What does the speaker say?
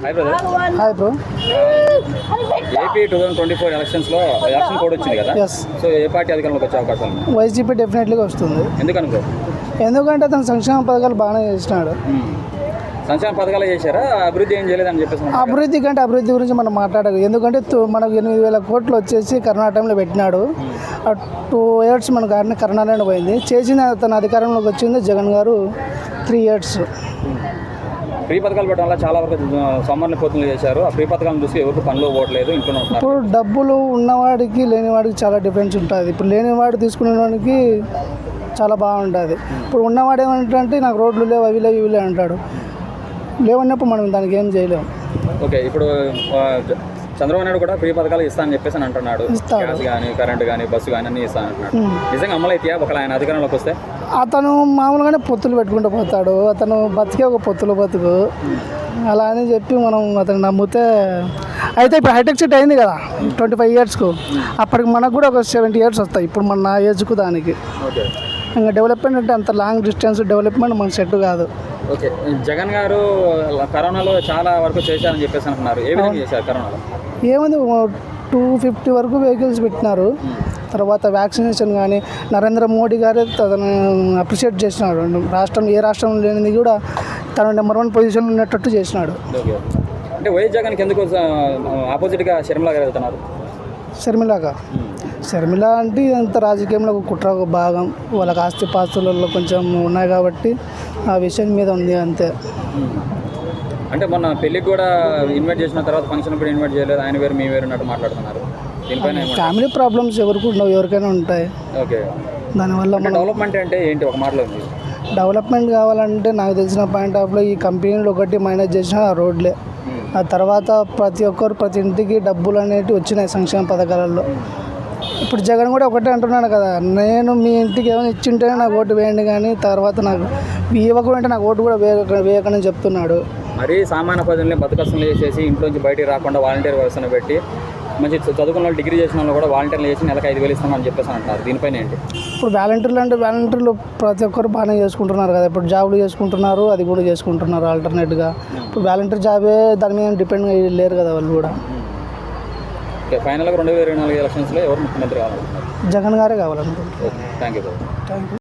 Hi brother hi bro AP two thousand twenty four ఎలక్షన్స్లో election code వచ్చింది కదా? So ఏ party అధికారంలోకి వచ్చే ఉన్నాయి వైసీపీ డెఫినెట్లీగా వస్తుంది. ఎందుకని బ్రో ఎందుకంటే అతను సంక్షేమ పథకాలు బాగానే చేసినాడు. మ్మ్. సంక్షేమ పథకాలు చేశారా? అభివృద్ధి ఏం చేయలేదని చెప్పేసి. అభివృద్ధి కంటే అభివృద్ధి గురించి మనం మాట్లాడాలి ఎందుకంటే మనకు ఎనిమిది వేల కోట్లు వచ్చేసి కర్ణాటకలో పెట్టినాడు. ఆ టూ ఇయర్స్ మన గారిని కర్ణాటకలో పోయింది. చేసిన తన అధికారంలోకి వచ్చింది జగన్ గారు త్రీ ఇయర్స్ ఫ్రీ పథకాలు పెట్టడం వల్ల చాలా వరకు సమ్మర్ని పొత్తులు చేశారు. ఆ ఫ్రీ పథకాలను చూసి ఎవరికి పనులు పోవట్లేదు ఉంటున్నారు ఇప్పుడు డబ్బులు ఉన్నవాడికి లేనివాడికి చాలా డిఫరెన్స్ ఉంటుంది. ఇప్పుడు లేనివాడు తీసుకునే వాడికి చాలా బాగుంటుంది. ఇప్పుడు ఉన్నవాడు ఏమంటే నాకు రోడ్లు లేవు అవి లేవు ఇవి లేవు అంటాడు. లేవన్నప్పుడు మనం దానికి ఏం చేయలేము ఓకే ఇప్పుడు చంద్రబాబు నాయుడు కూడా ఫ్రీ పథకాలు ఇస్తానని చెప్పేసి అని అంటున్నాడు. గ్యాస్ కానీ కరెంట్ కానీ బస్సు కానీ అన్ని ఇస్తాను అంటున్నాడు. నిజంగా అమలైతే ఒకవేళ ఆయన అధికారంలోకి వస్తే? అతను మామూలుగానే పొత్తులు పెట్టుకుంటూ పోతాడు. అతను బతికే ఒక పొత్తులు బతుకు. అలా అని చెప్పి మనం అతను నమ్మితే అయితే ఇప్పుడు హైటెక్ సిటీ అయింది కదా ట్వంటీ ఫైవ్ ఇయర్స్కు అప్పటికి మనకు కూడా ఒక సెవెంటీ ఇయర్స్ వస్తాయి ఇప్పుడు మన నా ఏజ్కు దానికి. ఓకే. ఇంకా డెవలప్మెంట్ అంటే అంత లాంగ్ డిస్టెన్స్ డెవలప్మెంట్ మనకు సెట్ కాదు. ఓకే. జగన్ గారు కరోనాలో చాలా వరకు చేశారని చెప్పేసి అంటున్నారు ఏ విధంగా చేశారు కరోనాలో? ఏముంది టూ ఫిఫ్టీ వరకు వెహికల్స్ పెట్టినారు. తర్వాత వ్యాక్సినేషన్ కానీ నరేంద్ర మోడీ గారే తనను అప్రిషియేట్ చేసినాడు. రాష్ట్రం ఏ రాష్ట్రం లేనిది కూడా తను నెంబర్ వన్ పొజిషన్ ఉన్నట్టు చేసినాడు. అంటే వైఎస్ జగన్కి ఎందుకు ఆపోజిట్గా షర్మిలా గారు వెళ్తున్నారు? షర్మిలాగా? షర్మిల అంటే ఇదంతా రాజకీయంలో ఒక కుట్ర ఒక భాగం. వాళ్ళకి ఆస్తి పాస్తులలో కొంచెం ఉన్నాయి కాబట్టి ఆ విషయం మీద ఉంది అంతే. అంటే మొన్న పెళ్ళికి కూడా ఇన్వైట్ చేసిన తర్వాత ఫంక్షన్ కూడా ఇన్వైట్ చేయలేదు. ఆయన వేరు మీ వేరు అన్నట్టు మాట్లాడుతున్నారు? ఫ్యామిలీ ప్రాబ్లమ్స్ ఎవరికి ఉండవు ఎవరికైనా ఉంటాయి. ఓకే. దానివల్ల డెవలప్మెంట్ అంటే ఏంటి? ఒక మాటలో డెవలప్మెంట్ కావాలంటే నాకు తెలిసిన పాయింట్ ఆఫ్లో ఈ కంపెనీలు ఒకటి మైనస్ చేసిన ఆ రోడ్లే. ఆ తర్వాత ప్రతి ఒక్కరు ప్రతి ఇంటికి డబ్బులు అనేవి వచ్చినాయి సంక్షేమ పథకాలలో. ఇప్పుడు జగన్ కూడా ఒకటే అంటున్నాడు కదా నేను మీ ఇంటికి ఏమైనా ఇచ్చింటేనే నాకు ఓటు వేయండి కానీ తర్వాత నాకు ఇవ్వకపోతే నాకు ఓటు కూడా వేయక వేయకని చెప్తున్నాడు. మరీ సామాన్య ప్రజల్ని బతుకస్తులు చేసేసి ఇంట్లోంచి బయటికి రాకుండా వాలంటీర్ వ్యవస్థను పెట్టి మంచి చదువుకున్న వాళ్ళు డిగ్రీ చేసిన వాళ్ళు కూడా వాలంటీర్లు చేసి నెలకు ఐదు వేలు ఇస్తామని చెప్పేసి అంటారు దీనిపైన ఏంటి? ఇప్పుడు వాలంటీర్లు అంటే వాలంటీర్లు ప్రతి ఒక్కరు బాగానే చేసుకుంటున్నారు కదా. ఇప్పుడు జాబులు చేసుకుంటున్నారు అది కూడా చేసుకుంటున్నారు ఆల్టర్నేట్గా ఇప్పుడు వాలంటీర్ జాబే దాని మీద డిపెండ్ అయ్యి లేరు కదా వాళ్ళు కూడా. ఓకే ఫైనల్గా రెండు వేల ఇరవై నాలుగు ఎలక్షన్స్లో ఎవరు ముఖ్యమంత్రి కావాలనుకుంటున్నారు? జగన్ గారే కావాలనుకుంటున్నారు. Okay thank you thank you